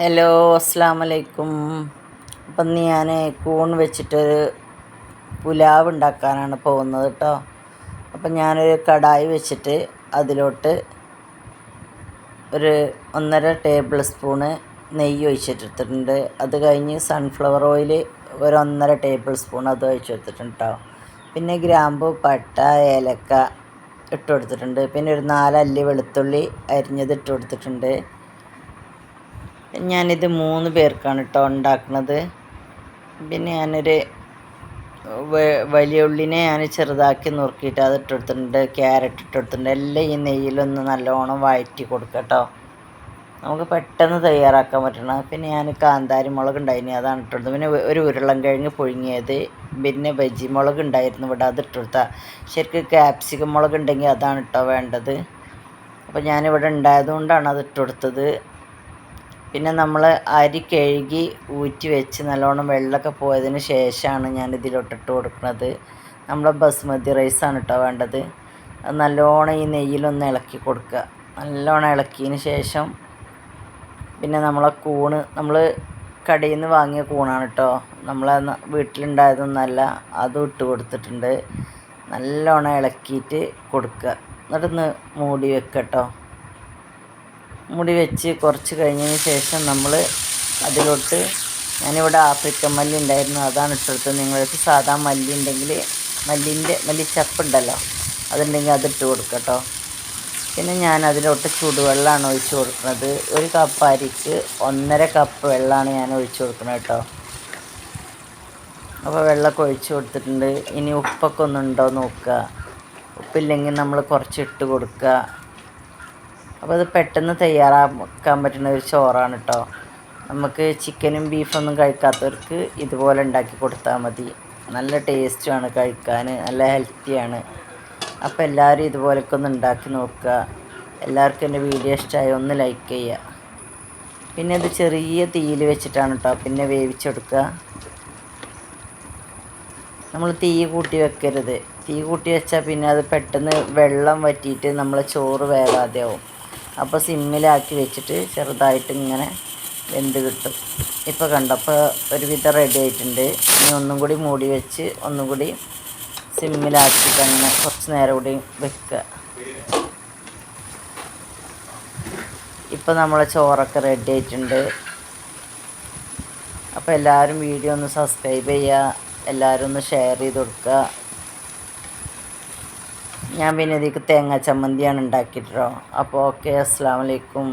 Hello അസ്സാം വലൈക്കും അപ്പം ഇന്ന് ഞാൻ കൂൺ വെച്ചിട്ടൊരു പുലാവ് ഉണ്ടാക്കാനാണ് പോകുന്നത് കേട്ടോ അപ്പം ഞാനൊരു കടായി വെച്ചിട്ട് അതിലോട്ട് ഒരു ഒന്നര ടേബിൾ സ്പൂണ് നെയ്യ് ഒഴിച്ചിട്ടിട്ടുണ്ട്. അത് കഴിഞ്ഞ് സൺഫ്ലവർ ഓയിൽ ഒരു ഒന്നര ടേബിൾ സ്പൂൺ അത് ഒഴിച്ചെടുത്തിട്ടുണ്ട് കേട്ടോ പിന്നെ ഗ്രാമ്പു പട്ട ഏലക്ക ഇട്ട് കൊടുത്തിട്ടുണ്ട്. പിന്നെ ഒരു നാലല്ലി വെളുത്തുള്ളി അരിഞ്ഞത് ഇട്ട് കൊടുത്തിട്ടുണ്ട്. ഞാനിത് മൂന്ന് പേർക്കാണ് കേട്ടോ ഉണ്ടാക്കുന്നത് പിന്നെ ഞാനൊരു വലിയ ഉള്ളിനെ ഞാൻ ചെറുതാക്കി നുറുക്കിയിട്ട് അത് ഇട്ടെടുത്തിട്ടുണ്ട് ക്യാരറ്റ് ഇട്ടെടുത്തിട്ടുണ്ട്. എല്ലാം ഈ നെയ്യിലൊന്ന് നല്ലോണം വഴറ്റി കൊടുക്കുക കേട്ടോ നമുക്ക് പെട്ടെന്ന് തയ്യാറാക്കാൻ പറ്റണം. പിന്നെ ഞാൻ കാന്താരി മുളക് ഉണ്ടായിരുന്നു അതാണ് ഇട്ടെടുത്തത്. പിന്നെ ഒരു ഉരുളം കിഴങ്ങ് പുഴുങ്ങിയത്. പിന്നെ ബജി മുളക് ഉണ്ടായിരുന്നു. ഇവിടെ അത് ഇട്ടെടുത്താൽ ശരിക്കും ക്യാപ്സിക്കം മുളക് ഉണ്ടെങ്കിൽ അതാണ് കേട്ടോ വേണ്ടത്. അപ്പോൾ ഞാനിവിടെ ഉണ്ടായതുകൊണ്ടാണ് അത് ഇട്ടെടുത്തത്. പിന്നെ നമ്മൾ അരി കഴുകി ഊറ്റി വെച്ച് നല്ലോണം വെള്ളമൊക്കെ പോയതിന് ശേഷമാണ് ഞാൻ ഇതിലോട്ടിട്ട് കൊടുക്കുന്നത്. നമ്മളെ ബസ്മതി റൈസാണ് കേട്ടോ വേണ്ടത്. അത് നല്ലോണം ഈ നെയ്യിലൊന്ന് ഇളക്കി കൊടുക്കുക. നല്ലോണം ഇളക്കിയതിന് ശേഷം പിന്നെ നമ്മളെ കൂണ് നമ്മൾ കടയിൽ നിന്ന് വാങ്ങിയ കൂണാണ് കേട്ടോ. നമ്മളെ വീട്ടിലുണ്ടായതൊന്നല്ല അതും ഇട്ട് കൊടുത്തിട്ടുണ്ട്. നല്ലോണം ഇളക്കിയിട്ട് കൊടുക്കുക. എന്നിട്ടൊന്ന് മൂടി വെക്കട്ടോ കേട്ടോ. മുടി വെച്ച് കുറച്ച് കഴിഞ്ഞതിന് ശേഷം നമ്മൾ അതിലോട്ട് ഞാനിവിടെ ആഫ്രിക്കൻ മല്ലി ഉണ്ടായിരുന്നു. അതാണ് ഇട്ടെടുത്തത് നിങ്ങൾക്ക് സാധാ മല്ലി ഉണ്ടെങ്കിൽ മല്ലിന്റെ മല്ലിച്ചപ്പുണ്ടല്ലോ അതുണ്ടെങ്കിൽ അതിട്ട് കൊടുക്കുക കേട്ടോ പിന്നെ ഞാൻ അതിലോട്ട് ചൂടുവെള്ളമാണ് ഒഴിച്ച് കൊടുക്കുന്നത്. ഒരു കപ്പ് അരിക്ക് ഒന്നര കപ്പ് വെള്ളമാണ് ഞാൻ ഒഴിച്ച് കൊടുക്കുന്നത് കേട്ടോ. അപ്പോൾ വെള്ളമൊക്കെ ഒഴിച്ച് കൊടുത്തിട്ടുണ്ട്. ഇനി ഉപ്പൊക്കെ ഒന്നുണ്ടോ നോക്കുക. ഉപ്പില്ലെങ്കിൽ നമ്മൾ കുറച്ച് ഇട്ട് കൊടുക്കുക. അപ്പോൾ അത് പെട്ടെന്ന് തയ്യാറാക്കാൻ പറ്റുന്ന ഒരു ചോറാണ് കേട്ടോ നമുക്ക് ചിക്കനും ബീഫൊന്നും കഴിക്കാത്തവർക്ക് ഇതുപോലെ ഉണ്ടാക്കി കൊടുത്താൽ മതി. നല്ല ടേസ്റ്റുമാണ് കഴിക്കാൻ നല്ല ഹെൽത്തിയാണ് അപ്പോൾ എല്ലാവരും ഇതുപോലൊക്കെ ഒന്ന് ഉണ്ടാക്കി നോക്കുക. എല്ലാവർക്കും എന്റെ വീഡിയോ ഇഷ്ടമായി ഒന്ന് ലൈക്ക് ചെയ്യുക. പിന്നെ അത് ചെറിയ തീയിൽ വെച്ചിട്ടാണ് കേട്ടോ പിന്നെ വേവിച്ചെടുക്കുക. നമ്മൾ തീ കൂട്ടി വെക്കരുത്. തീ കൂട്ടി വെച്ചാൽ പിന്നെ അത് പെട്ടെന്ന് വെള്ളം വറ്റിയിട്ട് നമ്മൾ ചോറ് വേവാതെ ആവും അപ്പോൾ സിമ്മിലാക്കി വെച്ചിട്ട് ചെറുതായിട്ട് ഇങ്ങനെ വെന്ത് കിട്ടും. ഇപ്പോൾ കണ്ടപ്പോൾ ഒരുവിധം റെഡി ആയിട്ടുണ്ട്. ഇനി ഒന്നും കൂടി മൂടി വെച്ച് ഒന്നും കൂടി സിമ്മിലാക്കിയിട്ട് അങ്ങനെ കുറച്ച് നേരം കൂടി വെക്കുക. ഇപ്പോൾ നമ്മളെ ചോറൊക്കെ റെഡി ആയിട്ടുണ്ട്. അപ്പോൾ എല്ലാവരും വീഡിയോ ഒന്ന് സബ്സ്ക്രൈബ് ചെയ്യുക. എല്ലാവരും ഒന്ന് ഷെയർ ചെയ്ത് കൊടുക്കുക. ഞാൻ പിന്നെ ഇതിലേക്ക് തേങ്ങ ചമ്മന്തിയാണ് ഉണ്ടാക്കിയിട്ടോ അപ്പോൾ ഓക്കെ അസ്സാം വലൈക്കും